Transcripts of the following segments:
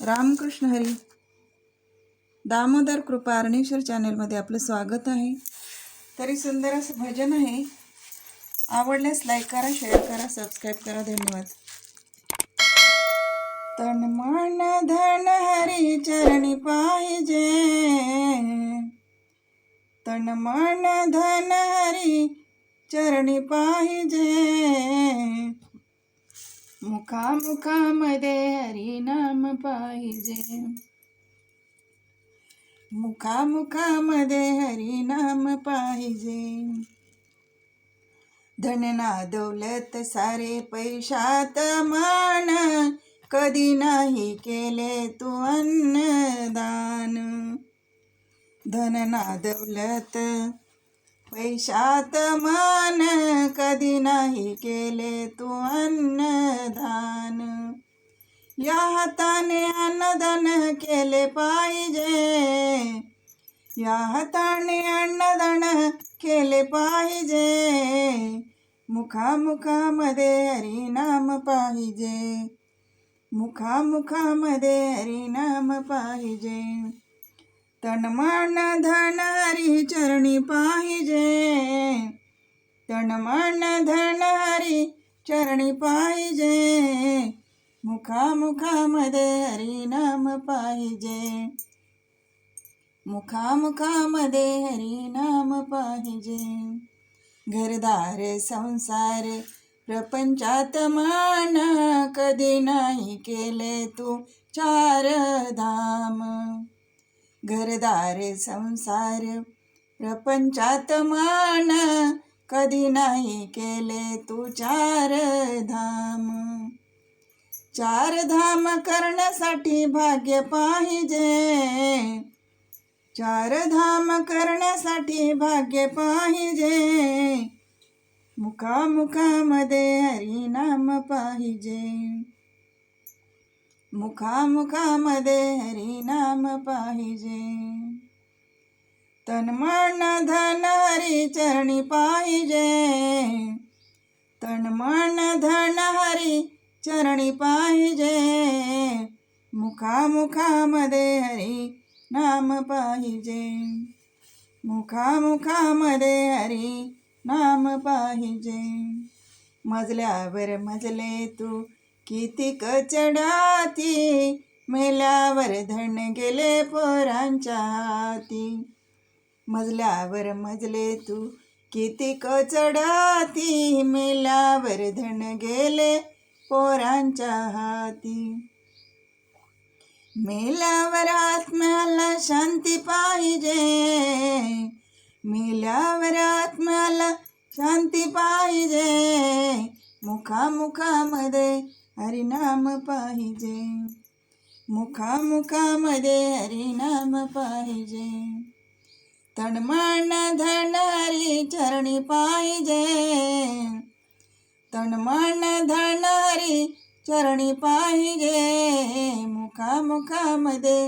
रामकृष्ण हरी. दामोदर कृपा अरणेश्वर चॅनलमध्ये आपलं स्वागत आहे. तरी सुंदर असं भजन आहे. आवडल्यास लाईक करा शेअर करा सबस्क्राईब करा. धन्यवाद. तन मन धन हरी चरणी पाहिजे. तन मन धन हरी चरणी पाहिजे. मुखामुखामध्ये हरिनाम पाहिजे. मुखामुखामध्ये हरिनाम पाहिजे. धनना दौलत सारे पैशात मान. कधी नाही केले तू अन्नदान. धनना दौलत पैशात मान. कधी नाही केले तू अन्नदान. या हाताने अन्नदान केले पाहिजे. या हाताने अन्नदान केले पाहिजे. मुखामुखामध्ये हरिनाम पाहिजे. मुखामुखामध्ये हरिनाम पाहिजे. तन मन धन हरी चरणी पाहिजे. तन मन हरी चरणी पाहिजे. मुखामुखामध्ये हरिनाम पाहिजे. मुखामुखामध्ये हरिनाम पाहिजे. घरदार संसार प्रपंचात मान कधी नाही केले तू चार धाम. घरदार संसार प्रपंचात मान कधी नाही केले तू चार धाम. चार धाम करण्यासाठी भाग्य पाहिजे. चार धाम करण्यासाठी भाग्य पाहिजे. मुखामुखामध्ये हरिनाम पाहिजे. मुखामुखामध्ये हरिनाम पाहिजे. तन मन धन हरी चरणी पाहिजे. तन मन धन हरी चरणी पाहिजे. मुखामुखामध्ये हरी नाम पाहिजे. मुखामुखामध्ये हरी नाम पाहिजे. मजल्यावर मजले तू किती चढाती मेल्यावर धन गेले पोरांच्या हाती. मजल्यावर मजले तू. कितीक चढाती मेल्यावर धन गेले पोरांच्या हाती. मेल्यावर आत्म्याला शांती पाहिजे. मेल्यावर आत्म्याला शांती पाहिजे. मुखामुखामध्ये हरिनाम पाहिजे. मुखामुखामध्ये हरिनाम पाहिजे. तणमण धन चरणी पाहिजे. तणमण धन चरणी पाहिजे. मुखामुखामध्ये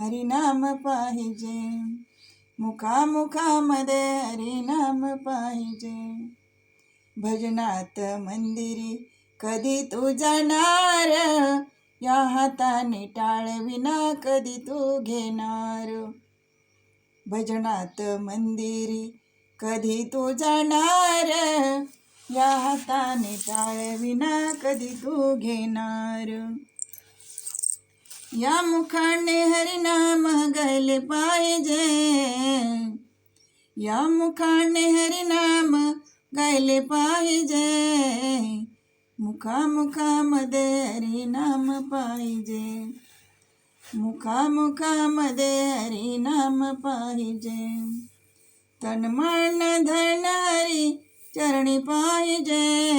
हरिनाम पाहिजे. मुखामुखामध्ये हरिनाम पाहिजे. भजनात मंदिरी कधी तू जाणार? या हाताने टाळविना कधी तू घेणार? भजनात मंदिरी कधी तू जाणार? या हाताने टाळविना कधी तू घेणार? या मुखाने हरिनाम गायले पाहिजे. या मुखाने हरिनाम गायले पाहिजे. मुखामुखामध्ये हरिनाम पाहिजे. मुखामुखामध्ये हरिनाम पाहिजे. तनमन धन चरणी पाहिजे.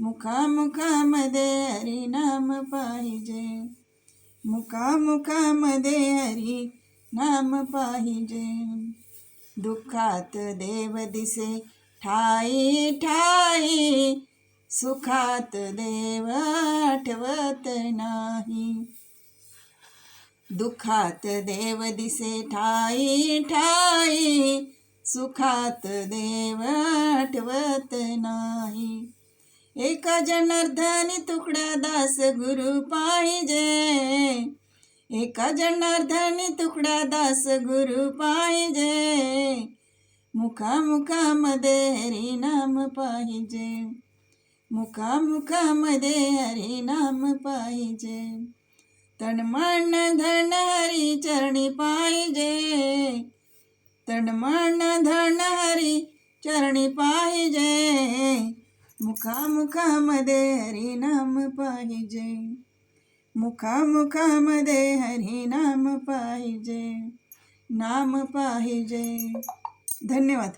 मुखामुखामध्ये हरिनाम पाहिजे. मुखामुखामध्ये हरी नाम पाहिजे. दुःखात देव दिसे ठाई ठाई. सुखात देव आठवत नाही. दुःखात देव दिसे ठाई ठाई. सुखात देव आठवत नाही. एका जनार्दनी तुकडा दास गुरु पाहिजे. एका जनार्दनी तुकडा दास गुरु पाहिजे. मुखामुखामध्ये हरिनाम पाहिजे. मुखामुखामध्ये हरिनाम पाहिजे. तणमण धन हरी चरणी पाहिजे. तणमण धन हरी चरणी पाहिजे. मुखामुखामध्ये हरिनाम पाहिजे. मुखामुखामध्ये हरिनाम पाहिजे. नाम पाहिजे. धन्यवाद.